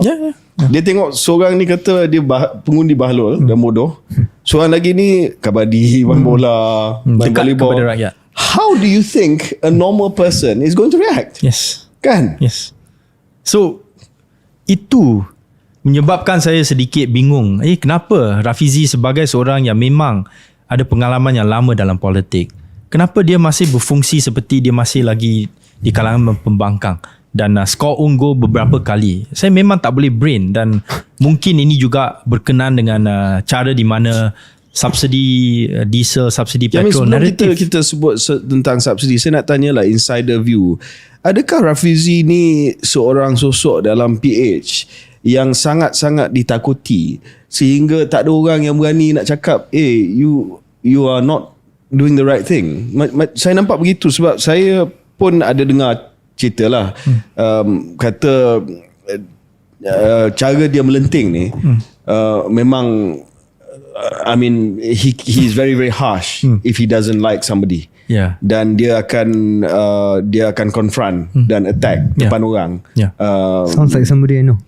Ya, ya. Dia tengok seorang ni kata dia bah, pengundi bahlul dan bodoh. Seorang lagi ni kabadi, main bola, main Dekat volleyball. kepada rakyat. How do you think a normal person is going to react? Yes. Kan? Yes. So itu menyebabkan saya sedikit bingung. Eh kenapa Rafizi sebagai seorang yang memang ada pengalaman yang lama dalam politik, kenapa dia masih berfungsi seperti dia masih lagi di kalangan pembangkang dan uh, skor unggul beberapa kali. Saya memang tak boleh brain dan mungkin ini juga berkenan dengan uh, cara di mana subsidi uh, diesel, subsidi Ya, petrol sebelum kita kita sebut se- tentang subsidi, saya nak tanya lah insider view. Adakah Rafizi ni seorang sosok dalam PH yang sangat-sangat ditakuti sehingga tak ada orang yang berani nak cakap, "Eh, you you are not doing the right thing." Ma- ma- saya nampak begitu sebab saya pun ada dengar cerita lah hmm. um, kata uh, cara dia melenting ni hmm. uh, memang uh, I mean he he is very very harsh hmm. if he doesn't like somebody. Ya. Dan dia akan uh, dia akan confront hmm. dan attack Yeah. depan orang. Yeah. Uh, Sounds like somebody I know.